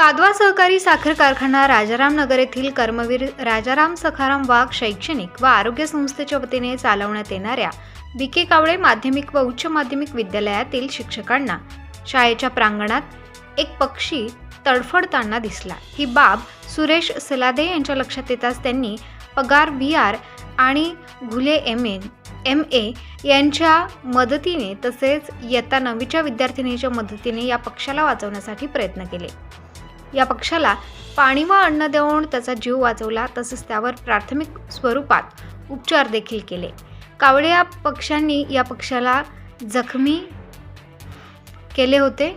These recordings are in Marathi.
कादवा सहकारी साखर कारखाना राजाराम नगर येथील कर्मवीर राजाराम सखाराम वाघ शैक्षणिक व आरोग्य संस्थेच्या वतीने चालवण्यात येणाऱ्या बी के कावळे माध्यमिक व उच्च माध्यमिक विद्यालयातील शिक्षकांना शाळेच्या प्रांगणात एक पक्षी तडफडताना दिसला. ही बाब सुरेश सलादे यांच्या लक्षात येताच त्यांनी पगार व्ही आर आणि Ghule M A M A यांच्या मदतीने तसेच इयत्ता नववीच्या विद्यार्थिनीच्या मदतीने या पक्षाला वाचवण्यासाठी प्रयत्न केले. या पक्षाला पाणी व अन्न देऊन त्याचा जीव वाचवला तसेच त्यावर प्राथमिक स्वरूपात उपचार देखील केले. कावळे या पक्षांनी या पक्षाला जखमी केले होते.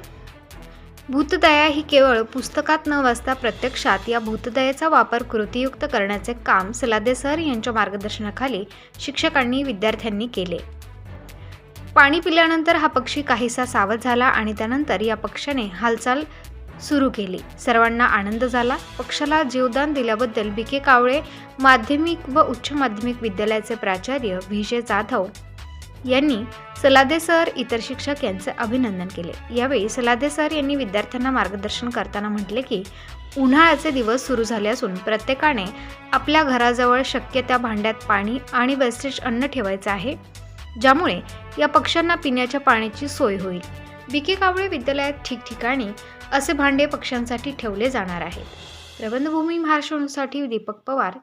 भूतदया ही केवळ पुस्तकात न वाचता प्रत्यक्षात या भूतदयेचा वापर कृतीयुक्त करण्याचे काम सलादे सर यांच्या मार्गदर्शनाखाली शिक्षकांनी विद्यार्थ्यांनी केले. पाणी पिल्यानंतर हा पक्षी काहीसा सावध झाला आणि त्यानंतर या पक्षाने हालचाल सुरू केली. सर्वांना आनंद झाला. पक्षाला जीवदान दिल्याबद्दल बी. के. कावळे माध्यमिक व उच्च माध्यमिक विद्यालयाचे प्राचार्य व्ही. जाधव यांनी सलादे सर इतर शिक्षक यांचे अभिनंदन केले. यावेळी सलादे सर यांनी विद्यार्थ्यांना मार्गदर्शन करताना म्हटले की उन्हाळ्याचे दिवस सुरू झाले असून प्रत्येकाने आपल्या घराजवळ शक्य त्या भांड्यात पाणी आणि वेस्टेज अन्न ठेवायचं आहे ज्यामुळे या पक्ष्यांना पिण्याच्या पाण्याची सोय होईल. बी. के. कावळे विद्यालयात ठिकठिकाणी असे भांडे पक्ष्यांसाठी ठेवले जाणार आहेत प्रबंधभूमी महाराष्ट्रसाठी दीपक पवार